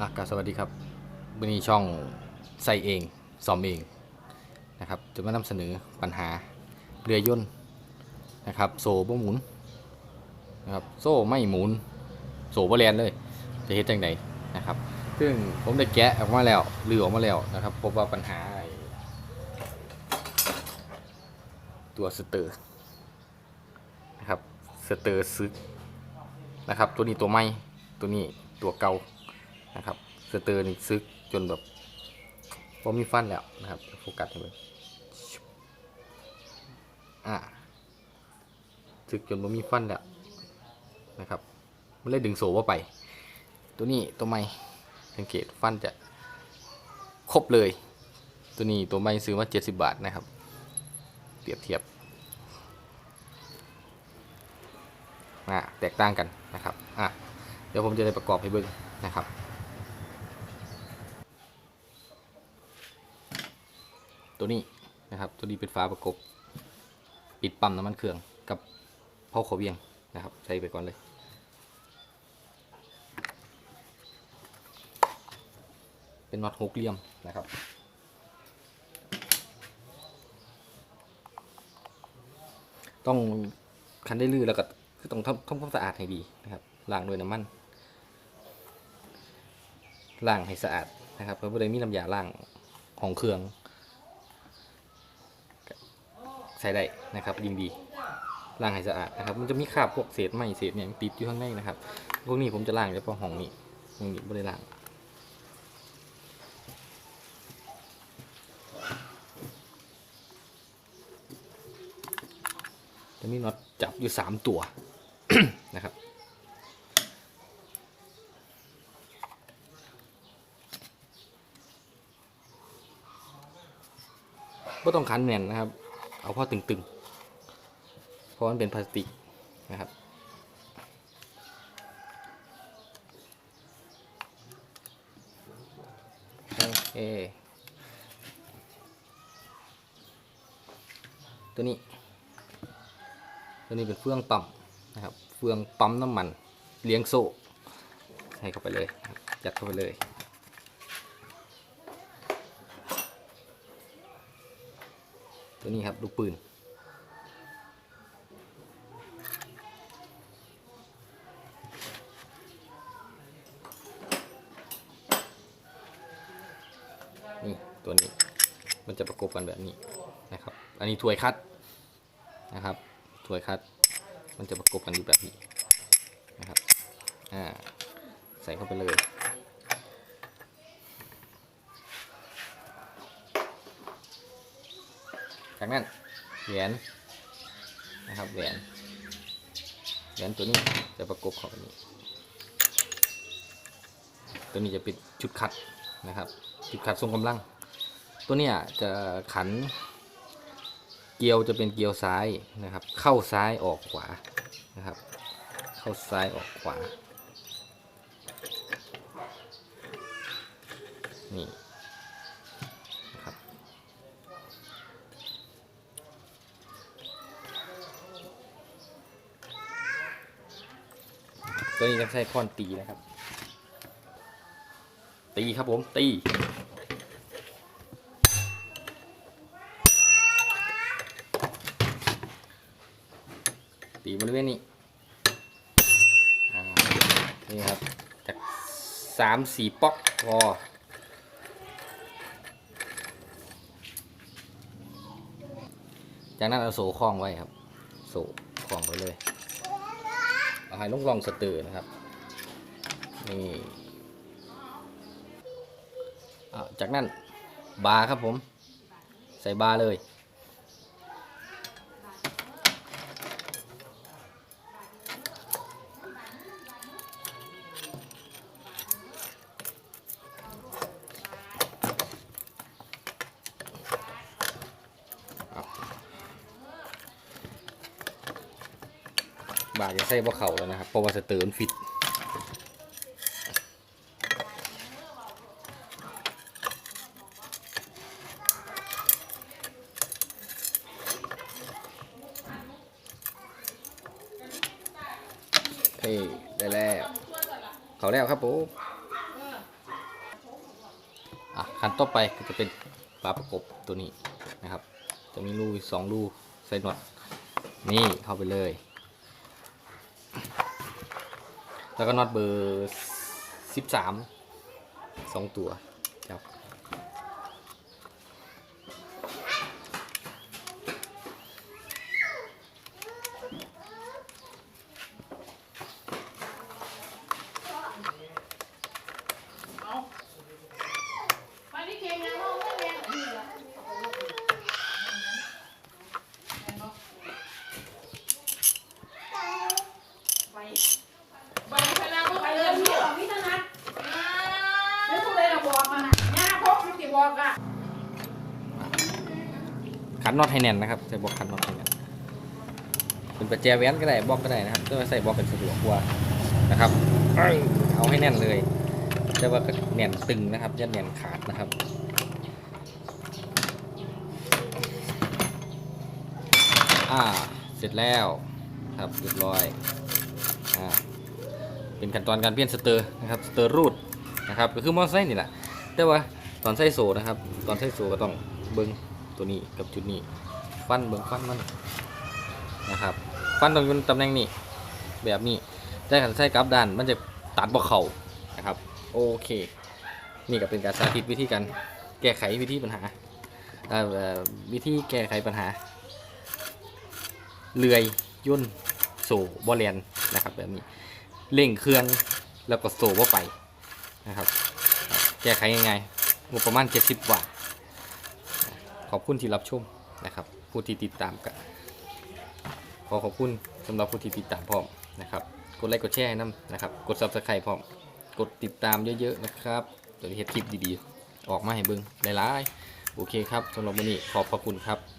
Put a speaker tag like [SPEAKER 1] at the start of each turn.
[SPEAKER 1] อะกราบสวัสดีครับวันนี้ช่องใส่เองซ่อมเองนะครับจะมานำเสนอปัญหาเรือยนต์นะครับโซ่บ่หมุนนะครับโซ่ไม่หมุนโซ่บ่แลนเลยจะเฮ็ดจังไดนะครับ ซึ่งผมได้แกะออกมาแล้วลือออกมาแล้วนะครับ พบว่าปัญหาไอ้ตัวสเตอร์นะครับสเตอร์ซึกนะครับ ตัวนี้ตัวใหม่ตัวนี้ตัวเก่า นะครับสเตอร์นี่ซึกจนแบบพอมีฟันแล้วนะครับโฟกัสให้มันอ่าซึกจนพอมีฟันแล้วนะครับมันเลยดึงโซ่ว่าไป ตัวนี้ตัวใหม่สังเกตฟันจะครบเลย ตัวนี้ตัวใหม่ซื้อมา 70 บาทนะครับ เปรียบเทียบอ่าแตกต่างกันนะครับอะเดี๋ยวผมจะได้ประกอบให้เบิ่งนะครับ ตัวนี้นะครับ ตัวนี้เป็นฝาประกบ ปิดปั๊มน้ำมันเครื่องกับเผาขอเวียงนะครับใส่ไปก่อนเลย เป็นน็อตหกเหลี่ยมนะครับต้องคันได้ลื่นแล้วก็คือต้องทำทำความสะอาดให้ดีนะครับล้างด้วยน้ำมันล้างให้สะอาดนะครับเพราะว่าได้มีน้ำยาล้างของเครื่อง ใช้ได้นะครับยิ่งดีล้างให้สะอาดนะครับ มันจะมีคราบพวกเศษไม้เศษเนี่ยติดอยู่ข้างในนะครับ พวกนี้ผมจะล้างเฉพาะห้องนี้ห้องนี้ไม่ได้ล้างจะมีน็อตจับอยู่สามตัวนะครับก็ต้องคันแน่นนะครับ เอาพอตึงๆ เพราะมันเป็นพลาสติกนะครับโอเคตัวนี้ ตัวนี้เป็นเฟืองปั๊มนะครับ เฟืองปั๊มน้ำมันเลี้ยงโซ่ให้เข้าไปเลยนะครับยัดเข้าไปเลย ตัวนี้ครับลูกปืน นี่ตัวนี้มันจะประกบกันแบบนี้นะครับ อันนี้ถวยคัดนะครับถวยคัด มันจะประกบกันอยู่แบบนี้นะครับ อ่า ใส่เข้าไปเลย จากนั้นแหวนนะครับแหวนแหวนตัวนี้จะประกบเข้าไปนี้ ตัวนี้จะเป็นชุดคัดนะครับ ชุดคัดทรงกำลัง ตัวเนี้ยจะขัน เกลียวจะเป็นเกลียวซ้ายนะครับ เข้าซ้ายออกขวานะครับ เข้าซ้ายออกขวานี่นะครับ ตัวนี้จะใช้ค้อนตีนะครับ ตีครับผมตีตีบริเวณนี้อ่นี่ครับจากสามสี่ป๊อกพอจากนั้นเอาโซ่คล้องไว้ครับ โซ่คล้องไว้เลย หาให้ลงลองสตือนะครับนี่จากนั้นบาครับผม ใส่บาเลย บาทจะใส่บ่เข่าแล้วนะครับเพราะว่าสเตอร์มันฟิตเฮ้ยได้แล้ว เขาแล้วครับผมอะขั้นต่อไปก็จะเป็นฝาประกบตัวนี้นะครับ จะมีรูสองรูใส่น็อตนี่เข้าไปเลย แล้วก็น็อตเบอร์สิบสามสองตัวครับ
[SPEAKER 2] ไปนี่เก่งนะน้องไม่แม่นี่ละไปไปพนักไปเลยพี่ออกพี่ถนัดแล้วทุกเลยเราบอกมันอะย่าพกมันติ บอกอะ
[SPEAKER 1] ขันน็อตให้แน่นนะครับใส่บล็อกขันน็อตให้แน่นเป็นประแจแหวนก็ได้บล็อกก็ได้นะครับก็ใส่บล็อกเป็นสะดวกกว่านะครับเอาให้แน่นเลยแต่ว่าก็แน่นตึงนะครับอย่าแน่นขาดนะครับอ่าเสร็จแล้วครับเรียบร้อยอ่าเป็นขั้นตอนการเปลี่ยนสเตอร์นะครับสเตอร์รูดนะครับก็คือมอเตอร์ไซค์นี่แหละแต่ว่า ตอนใส่โซ่นะครับ ตอนใส่โซ่ก็ต้องเบิ้งตัวนี้กับจุดนี้ ฟันเบิ้งฟันมันนะครับ ฟันต้องอยู่ตำแหน่งนี้แบบนี้แต่ขันใส่กลับด้านมันจะตัดบ่เข่านะครับ โอเค นี่ก็เป็นการสาธิตวิธีการแก้ไขวิธีปัญหาอ่อเอ่อวิธีแก้ไขปัญหา เลื่อยย่นโซ่บอลเลนนะครับแบบนี้เร่งเครื่องแล้วก็โซ่ว่าไปนะครับ แก้ไขยังไง งบประมาณ 70บาทขอบคุณที่รับชมนะครับ ผู้ที่ติดตามกันขอขอบคุณสำหรับผู้ที่ติดตามพร้อมนะครับ กดไลค์กดแชร์ให้น้ำนะครับ กด subscribe พร้อม กดติดตามเยอะๆนะครับจะได้เห็ดคลิปดีๆ ออกมาให้เบิ้งหลายๆ โอเคครับสำหรับวันนี้ขอบพระคุณครับ